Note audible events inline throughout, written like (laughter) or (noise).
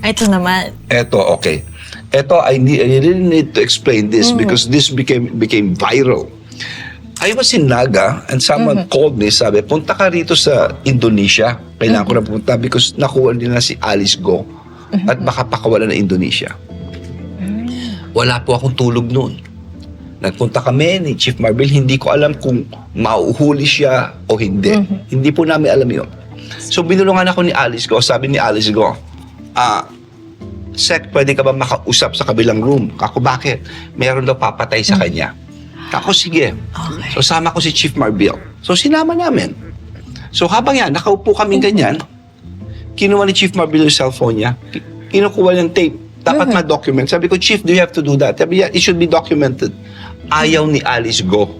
Ito naman. Eto, okay. Eto, I, need, I really need to explain this because this became became viral. I was in Naga and someone called me, sabi, punta ka rito sa Indonesia. Kailangan ko na pumunta because nakuha nila si Alice Go at baka pakawala na Indonesia. Wala po akong tulog noon. Nagpunta kami ni Chief Marvel, hindi ko alam kung mauhuli siya o hindi. Hindi po namin alam yun. So binulungan ako ni Alice Go. Sabi ni Alice Go, ah, Sek, pwede ka ba makausap sa kabilang room? Kako, bakit? Meron daw papatay sa kanya. Kako, sige. Okay. So, sama ko si Chief Marbil. So, sinama namin. So, habang yan, nakaupo kami ganyan, kinuha ni Chief Marbil yung cellphone niya, ki- kinukuha ng tape. Dapat ma-document. Sabi ko, Chief, do you have to do that? Sabi niya, it should be documented. Ayaw ni Alice go.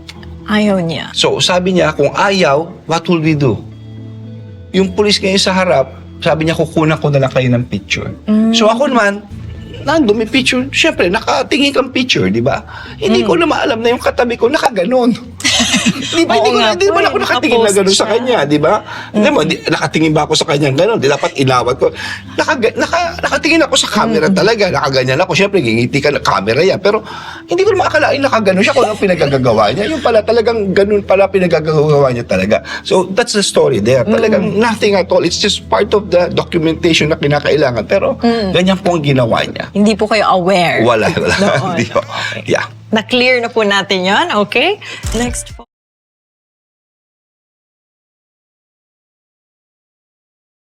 Ayaw niya. So, sabi niya, kung ayaw, what will we do? Yung pulis ngayon sa harap, sabi niya, kukunan ko na lang kayo ng picture. So, ako naman, nandun may picture. Siyempre, nakatingin kang picture, di ba? Hindi ko na maalam na yung katabi ko, nakaganon. Di ba? Hindi ko nga na, di po ba eh, ako nakatingin na gano'n sa kanya, di ba? Hindi mo, di, nakatingin ba ako sa kanya gano'n? Di dapat inawat ko. Naka, naka, nakatingin ako sa camera talaga. Nakaganyan ako. Siyempre, ngingiti ka na camera yan. Pero, hindi ko naman akalain nakaganon siya kung anong pinagagagawa niya. Yung pala talagang ganun pala pinagagagawa niya talaga. So, that's the story there. Talagang nothing at all. It's just part of the documentation na kinakailangan. Pero, ganyan po ang ginawa niya. Hindi po kayo aware. Wala, wala. (laughs) Noon. (laughs) Hindi po. Yeah. Na-clear na po natin yon okay? Next po.